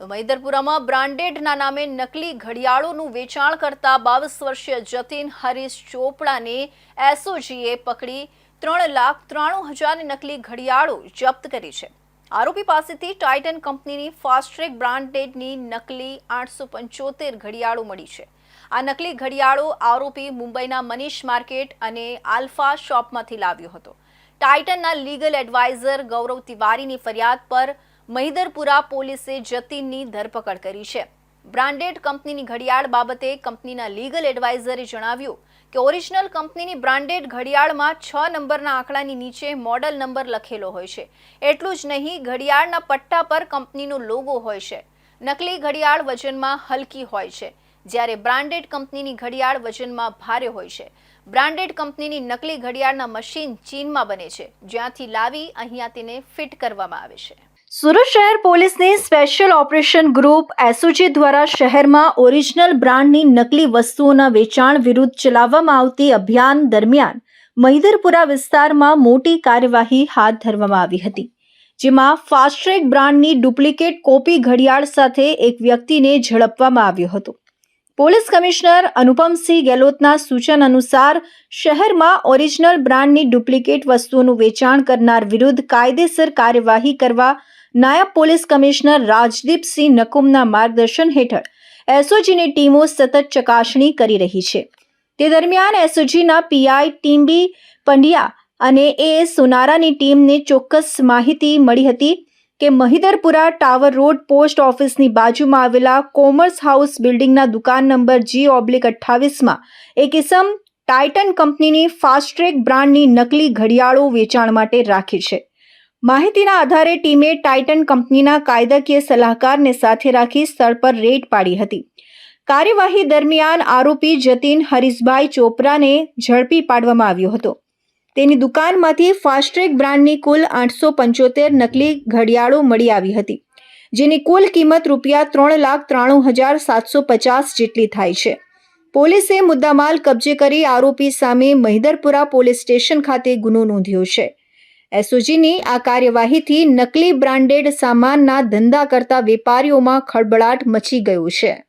મૈદરપુરામાં બ્રાન્ડેડના નામે નકલી ઘડિયાળોનું વેચાણ કરતા બાવીસ વર્ષીય જતીન હરીશ ચોપડાને એસઓજીએ પકડી ત્રણ લાખ ત્રાણું હજારની નકલી ઘડિયાળો જપ્ત કરી છે. આરોપી પાસેથી ટાઇટન કંપનીની ફાસ્ટ્રેક બ્રાન્ડેડની નકલી આઠસો પંચોતેર ઘડિયાળો મળી છે. આ નકલી ઘડિયાળો આરોપી મુંબઈના મનીષ માર્કેટ અને આલ્ફા શોપમાંથી લાવ્યો હતો. ટાઇટનના લીગલ એડવાઇઝર ગૌરવ તિવારીની ફરિયાદ પર મહિદરપુરા પોલીસે જતીનની ધરપકડ કરી છે. બ્રાન્ડેડ કંપનીની ઘડિયાળ બાબતે કંપનીના લીગલ એડવાઇઝરે જણાવ્યું કે ઓરિજિનલ કંપનીની બ્રાન્ડેડ ઘડિયાળમાં છ નંબરના આંકડાની નીચે મોડલ નંબર લખેલો હોય છે. એટલું જ નહીં, ઘડિયાળના પટ્ટા પર કંપનીનો લોગો હોય છે. નકલી ઘડિયાળ વજનમાં હલકી હોય છે. જ્યારે બ્રાન્ડેડ કંપનીની ઘડિયાળ વજનમાં ભારે હોય છે. બ્રાન્ડેડ કંપનીની નકલી ઘડિયાળના મશીન ચીનમાં બને છે. જ્યાંથી લાવી, અહીંયા તેને ફિટ કરવામાં આવે છે. સુરત શહેર પોલીસની સ્પેશિયલ ઓપરેશન ગ્રુપ એસઓજી દ્વારા શહેરમાં ઓરિજિનલ બ્રાન્ડની નકલી વસ્તુઓના વેચાણ વિરુદ્ધ ચલાવવામાં આવતી અભિયાન દરમિયાન મહિદરપુરા વિસ્તારમાં મોટી કાર્યવાહી હાથ ધરવામાં આવી હતી, જેમાં ફાસ્ટ્રેક બ્રાન્ડની ડુપ્લિકેટ કોપી ઘડિયાળ સાથે એક વ્યક્તિને ઝડપવામાં આવ્યો હતો. પોલીસ કમિશનર અનુપમસિંહ ગેહલોતના સૂચન અનુસાર, શહેરમાં ઓરિજિનલ બ્રાન્ડની ડુપ્લિકેટ વસ્તુઓનું વેચાણ કરનાર વિરુદ્ધ કાયદેસર કાર્યવાહી કરવા નાયબ પોલીસ કમિશનર રાજદીપસિંહ નકુમના માર્ગદર્શન હેઠળ એસઓજીની ટીમો સતત ચકાસણી કરી રહી છે. તે દરમિયાન એસઓજીના પીઆઈ ટીમ્બી પંડ્યા અને એ સોનારાની ટીમને ચોક્કસ માહિતી મળી હતી. કે મહિદરપુરા ટાવર રોડ પોસ્ટ ઓફિસની બાજુમાં આવેલા કોમર્સ હાઉસ બિલ્ડિંગના દુકાન નંબર જી ઓબ્લિક અઠ્ઠાવીસમાં એક ઇસમ ટાઇટન કંપનીની ફાસ્ટ્રેક બ્રાન્ડની નકલી ઘડિયાળો વેચાણ માટે રાખી છે. માહિતીના આધારે ટીમે ટાઇટન કંપનીના કાયદાકીય સલાહકારને સાથે રાખી સ્થળ પર રેડ પાડી હતી. કાર્યવાહી દરમિયાન આરોપી જતીન હરીશભાઈ ચોપરાને ઝડપી પાડવામાં આવ્યો હતો. તેની દુકાનમાંથી ફાસ્ટ્રેક બ્રાન્ડની કુલ આઠસો પંચોતેર નકલી ઘડિયાળો મળી આવી હતી, જેની કુલ કિંમત રૂપિયા ત્રણ લાખ ત્રાણું હજાર સાતસો પચાસ જેટલી થાય છે. પોલીસે મુદ્દામાલ કબજે કરી આરોપી સામે મહિદરપુરા પોલીસ સ્ટેશન ખાતે ગુનો નોંધ્યો છે. એસઓજીની આ કાર્યવાહીથી નકલી બ્રાન્ડેડ સામાનના ધંધા કરતા વેપારીઓમાં ખળબળાટ મચી ગયો છે.